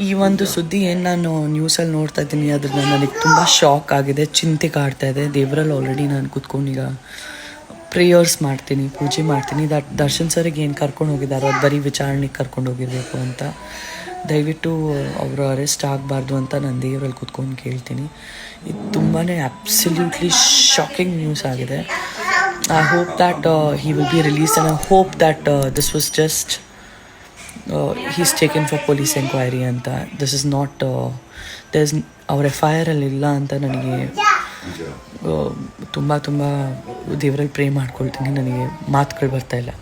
ಈ ಒಂದು ಸುದ್ದಿ ಏನು ನಾನು ನ್ಯೂಸಲ್ಲಿ ನೋಡ್ತಾ ಇದ್ದೀನಿ. ಅದನ್ನ ನನಗೆ ತುಂಬ ಶಾಕ್ ಆಗಿದೆ ಚಿಂತೆ ಕಾಡ್ತಾ ಇದೆ. ದೇವರಲ್ಲಿ ಆಲ್ರೆಡಿ ನಾನು ಕುತ್ಕೊಂಡೀಗ ಈಗ ಪ್ರೇಯರ್ಸ್ ಮಾಡ್ತೀನಿ ಪೂಜೆ ಮಾಡ್ತೀನಿ. ದಟ್ ದರ್ಶನ್ ಸರಿಗೆ ಏನು ಕರ್ಕೊಂಡು ಹೋಗಿದ್ದಾರೆ ಅದು ಬರೀ ವಿಚಾರಣೆಗೆ ಕರ್ಕೊಂಡು ಹೋಗಿರಬೇಕು ಅಂತ. ದಯವಿಟ್ಟು ಅವರು ಅರೆಸ್ಟ್ ಆಗಬಾರ್ದು ಅಂತ ನಾನು ದೇವರಲ್ಲಿ ಕೂತ್ಕೊಂಡು ಕೇಳ್ತೀನಿ. ಇದು ತುಂಬಾ ಅಬ್ಸಲ್ಯೂಟ್ಲಿ ಶಾಕಿಂಗ್ ನ್ಯೂಸ್ ಆಗಿದೆ. I hope that he will be release and I hope that this was just he's taken for police enquiry ಅಂತ ದಿಸ್ ಇಸ್ ನಾಟ್ ದಸ್ ಅವ್ರ ಎಫ್ ಐ ಆರಲ್ಲಿ ಇಲ್ಲ ಅಂತ ನನಗೆ ತುಂಬ ತುಂಬ ದೇವರಲ್ಲಿ ಪ್ರೇ ಮಾಡ್ಕೊಳ್ತೀನಿ. ನನಗೆ ಮಾತುಗಳು ಬರ್ತಾ ಇಲ್ಲ.